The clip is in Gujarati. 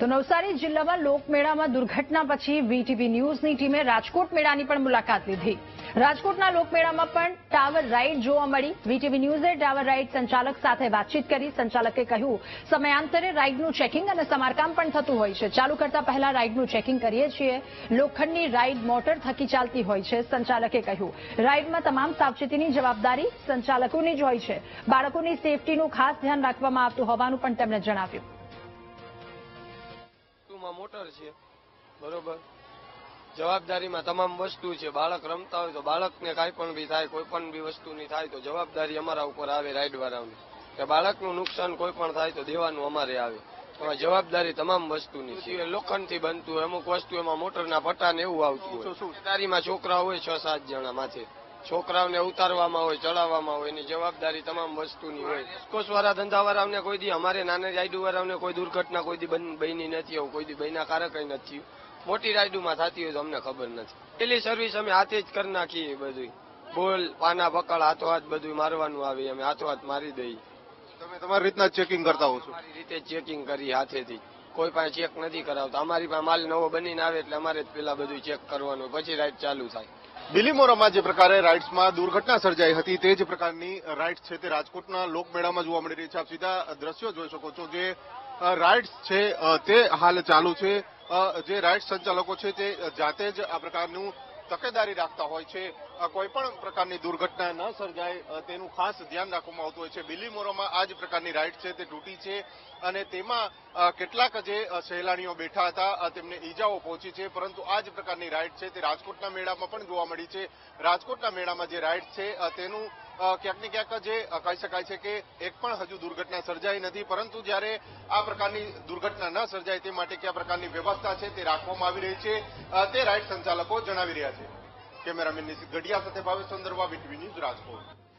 તો નવસારી જિલ્લામાં લોકમેળામાં દુર્ઘટના પછી વીટીવી ન્યૂઝની ટીમે રાજકોટ મેળાની પણ મુલાકાત લીધી. રાજકોટના લોકમેળામાં પણ ટાવર રાઇડ જોવા મળી. વીટીવી ન્યૂઝે ટાવર રાઇડ સંચાલક સાથે વાતચીત કરી. સંચાલકે કહ્યું, સમયાંતરે રાઇડનું ચેકિંગ અને સમારકામ પણ થતું હોય છે. ચાલુ કરતા પહેલા રાઇડનું ચેકિંગ કરીએ છીએ. લોખંડની રાઇડ મોટર થકી ચાલતી હોય છે. સંચાલકે કહ્યું, રાઇડમાં તમામ સાવચેતીની જવાબદારી સંચાલકોની જ હોય છે. બાળકોની સેફટીનું ખાસ ધ્યાન રાખવામાં આવતું હોવાનું પણ તેમણે જણાવ્યું. વસ્તુમાં મોટર છે. બરોબર? જવાબદારીમાં તમામ વસ્તુ છે. બાળક રમતા હોય તો બાળકને કાંઈ પણ બી થાય કોઈ પણ બી વસ્તુની થાય તો જવાબદારી અમારા ઉપર આવે રાઈડ વાળાની કે બાળકનું નુકસાન કોઈ પણ થાય તો દેવાનું અમારે આવે. એમાં જવાબદારી તમામ વસ્તુની છે. લોખંડથી બનતું અમુક વસ્તુ એમાં મોટરના પટ્ટા ને એવું આવતું હોય. તારીમાં છોકરા હોય છ સાત જણા માથે. છોકરાઓને ઉતારવામાં હોય ચડાવવામાં હોય એની જવાબદારી તમામ વસ્તુની હોય. કોષવાળા ધંધાવાળાઓને કોઈ દી અમારે નાના રાઈડુવાળાઓને કોઈ દુર્ઘટના કોઈ દી બન- નથી આવું કોઈ દી બન્યા કારક નથી મોટી રાયડુમાં થતી હોય તો અમને ખબર નથી. પેલી સર્વિસ અમે હાથે જ કરી નાખીએ બધું બોલ પાના પકડ હાથો હાથ બધું મારવાનું આવે અમે હાથો હાથ મારી દઈએ. તમે તમારી રીતના ચેકિંગ કરતા હો છો? અમારી રીતે ચેકિંગ કરી હાથેથી. કોઈ પાસે ચેક નથી કરાવતા. અમારી પાસે માલ નવો બનીને આવે એટલે અમારે જ પેલા બધું ચેક કરવાનું પછી રાઈડ ચાલુ થાય. બિલીમોરામાં જે પ્રકારે રાઇડ્સમાં દુર્ઘટના સર્જાઈ હતી તે જ પ્રકારની રાઇડ્સ છે તે રાજકોટના લોકમેળામાં જોવા મળી રહી છે. આપ સીધા દ્રશ્યો જોઈ શકો છો જે રાઇડ્સ છે તે હાલ ચાલુ છે. જે રાઇડ સંચાલકો છે તે જાતે જ આ પ્રકારનું તકેદારી રાખતા હોય છે. કોઈ પણ પ્રકારની દુર્ઘટના ન સર્જાય તેનું ખાસ ધ્યાન રાખવામાં આવતું હોય છે. બિલીમોરામાં આ જ પ્રકારની રાઇડ છે, તે તૂટી છે અને તેમાં કેટલાક જે સહેલાણીઓ બેઠા હતા તેમને ઈજાઓ પહોંચી છે, પરંતુ આ જ પ્રકારની રાઇડ છે, તે રાજકોટના મેળામાં પણ જોવા મળી છે. રાજકોટના મેળામાં જે રાઇડ છે તેનું ક્યાંક ને ક્યાંક જે કહી શકાય છે કે એક પણ હજુ દુર્ઘટના સર્જાઈ નથી, પરંતુ જ્યારે આ પ્રકારની દુર્ઘટના ન સર્જાય તે માટે કયા પ્રકારની વ્યવસ્થા છે તે રાખવામાં આવી રહી છે. તે રાઇડ સંચાલકો જણાવી રહ્યા છે. કેમેરામેન નિશિત ગઢિયા સાથે ભાવેશ ચંદ્રવા બીટીવી ન્યૂઝ રાજકોટ.